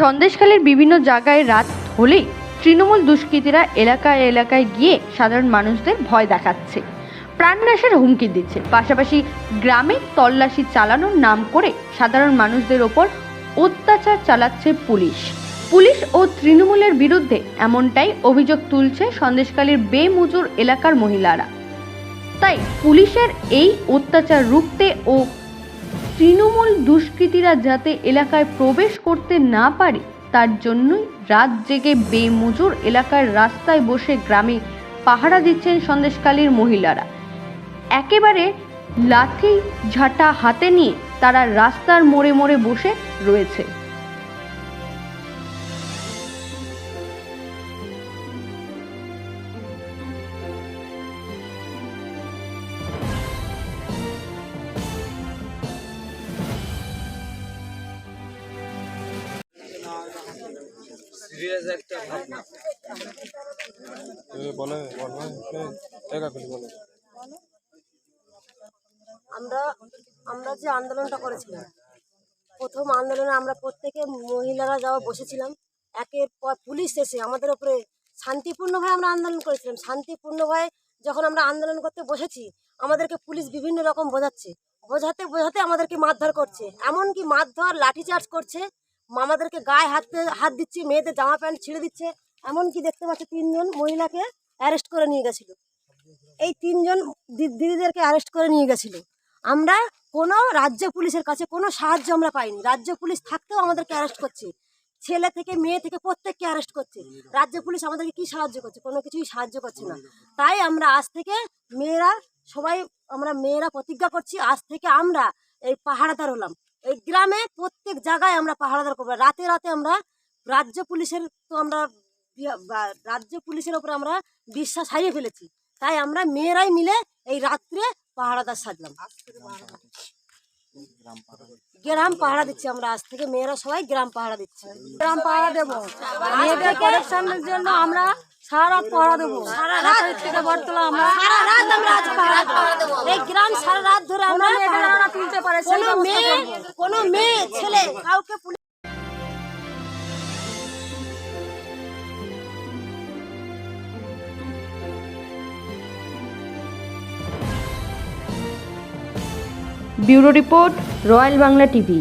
সন্দেশখালীর বিভিন্ন জায়গায় রাত হলেই তৃণমূল দুষ্কৃতীরা এলাকায় এলাকায় গিয়ে সাধারণ মানুষদের ভয় দেখাচ্ছে। প্রাণনাশের হুমকি দিচ্ছে। পাশাপাশি গ্রামে তল্লাশি চালানোর নাম করে সাধারণ মানুষদের ওপর অত্যাচার চালাচ্ছে পুলিশ। পুলিশ ও তৃণমূলের বিরুদ্ধে এমনটাই অভিযোগ তুলছে সন্দেশকালীর বেমুজুর এলাকার মহিলারা। তাই পুলিশের এই অত্যাচার রুখতে ও তৃণমূল দুষ্কৃতীরা যাতে এলাকায় প্রবেশ করতে না পারে, তার জন্যই রাত জেগে বেমজুর এলাকার রাস্তায় বসে গ্রামে পাহারা দিচ্ছেন সন্দেশকালীর মহিলারা। একেবারে লাঠি ঝাঁটা হাতে নিয়ে তারা রাস্তার মোড়ে মোড়ে বসে রয়েছে। সিরিয়াস একটা ঘটনা বলে বলে এ, একা করে বলে? আমরা আমরা যে আন্দোলনটা করেছিলাম প্রথম আন্দোলনে আমরা প্রত্যেকে মহিলারা যাওয়া বসেছিলাম। একের পর পুলিশ এসে আমাদের উপরে শান্তিপূর্ণভাবে আমরা আন্দোলন করেছিলাম। শান্তিপূর্ণভাবে যখন আমরা আন্দোলন করতে বসেছি আমাদেরকে পুলিশ বিভিন্ন রকম বোঝাচ্ছে। বোঝাতে বোঝাতে আমাদেরকে মারধর করছে। এমনকি মারধর লাঠিচার্জ করছে। আমাদেরকে গায়ে হাত হাত দিচ্ছে, মেয়েদের জামা প্যান্ট ছিঁড়ে দিচ্ছে। এমনকি দেখতে পাচ্ছি তিনজন মহিলাকে অ্যারেস্ট করে নিয়ে গেছিল। এই তিনজন দিদিদেরকে অ্যারেস্ট করে নিয়ে গেছিল। আমরা কোনো রাজ্য পুলিশের কাছে কোনো সাহায্য আমরা পাইনি। রাজ্য পুলিশ থাকতেও আমাদেরকে অ্যারেস্ট করছে। ছেলে থেকে মেয়ে থেকে প্রত্যেককে অ্যারেস্ট করছে। রাজ্য পুলিশ আমাদেরকে কি সাহায্য করছে? কোনো কিছুই সাহায্য করছে না। তাই আমরা আজ থেকে মেয়েরা সবাই, আমরা মেয়েরা প্রতিজ্ঞা করছি, আজ থেকে আমরা এই পাহারাদার হলাম। এই গ্রামে প্রত্যেক জায়গায় আমরা পাহারাদার করব। রাতে রাতে আমরা রাজ্য পুলিশের তো আমরা রাজ্য পুলিশের ওপরে আমরা বিশ্বাস হারিয়ে ফেলেছি। তাই আমরা মেয়েরাই মিলে এই রাত্রে পাহারাদার সাজলাম। গ্রাম পাহারা দিচ্ছি আমরা। আজ থেকে মেয়েরা সবাই গ্রাম পাহারা দিচ্ছি। গ্রাম পাহারা দেবো। মেয়েদের জন্য আমরা সারা পাহারা দেবো। সারা রাত থেকে বর্তলা আমরা সারা রাত আমরা আজ পাহারা দেবো। এই গ্রাম সারা রাত ধরে আমরা তুলতে পারে কোনো মেয়ে কোনো মেয়ে ছেলে কাউকে bureau report royal Bangla TV.